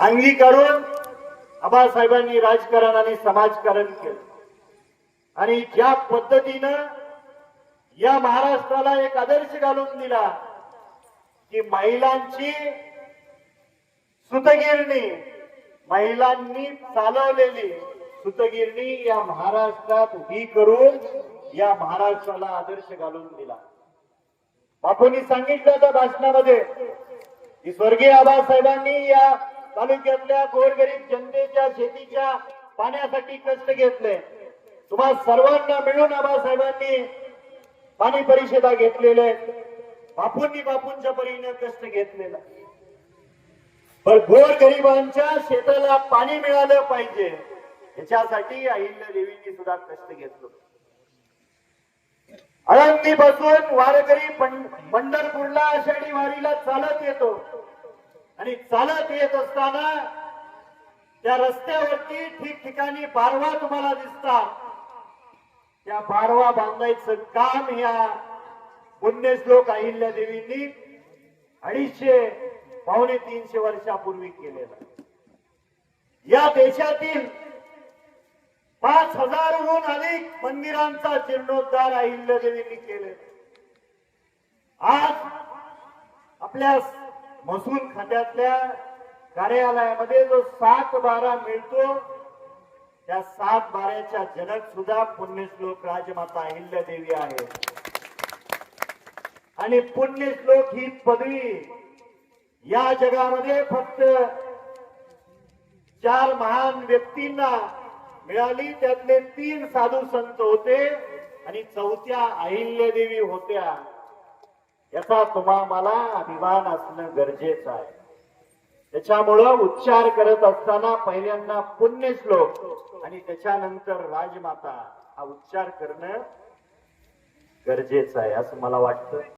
अंगीकारून आबासाहेबांनी राजकारण आणि समाजकारण केलं. आणि ज्या पद्धतीनं या महाराष्ट्राला एक आदर्श घालून दिला की महिलांची सुतगिरणी महिलांनी चालवलेली सुतगिरणी या महाराष्ट्रात उभी करून या महाराष्ट्राला आदर्श घालून दिला. बापूंनी सांगितलं त्या भाषणामध्ये की स्वर्गीय आबासाहेबांनी या तालुक्यातल्या गोरगरीब जनतेच्या शेतीच्या पाण्यासाठी कष्ट घेतले. तुम्हा सर्वांना मिळून आबासाहेबांनी पाणी परिषदा घेतलेले बापूंनी बापूंच्या परीने कष्ट घेतलेला. पण गोर गरिबांच्या शेताला पाणी मिळालं पाहिजे. याच्यासाठी अहिल्या देवींनी सुद्धा कष्ट घेतलं. आळंदी पासून वारकरी पंढरपूरला आषाढी वारीला चालत येतो. आणि चालत येत असताना त्या रस्त्यावरती ठिकठिकाणी बारवा तुम्हाला दिसतात त्या बारवा बांधायचं काम या पुण्यश्लोक अहिल्या देवींनी अडीचशे पावणे तीनशे वर्षापूर्वी केलेलं. या देशातील पाच हजारहून अधिक मंदिरांचा जीर्णोद्धार अहिल्या देवींनी केले आज आपल्या महसूल खात्यातल्या कार्यालयामध्ये जो सात बारा मिळतो त्या सात बाऱ्याच्या जनक सुद्धा पुण्यश्लोक राजमाता अहिल्या देवी आहे आणि पुण्यश्लोक ही पदवी या जगामध्ये फक्त चार महान व्यक्तींना मिळाली. त्यातले तीन साधू संत होते आणि चौथ्या अहिल्यादेवी होत्या. याचा तुम्हा मला अभिमान असणं गरजेचं आहे. त्याच्यामुळं उच्चार करत असताना पहिल्यांदा पुण्य श्लोक आणि त्याच्यानंतर राजमाता हा उच्चार करणं गरजेचं आहे असं मला वाटतं.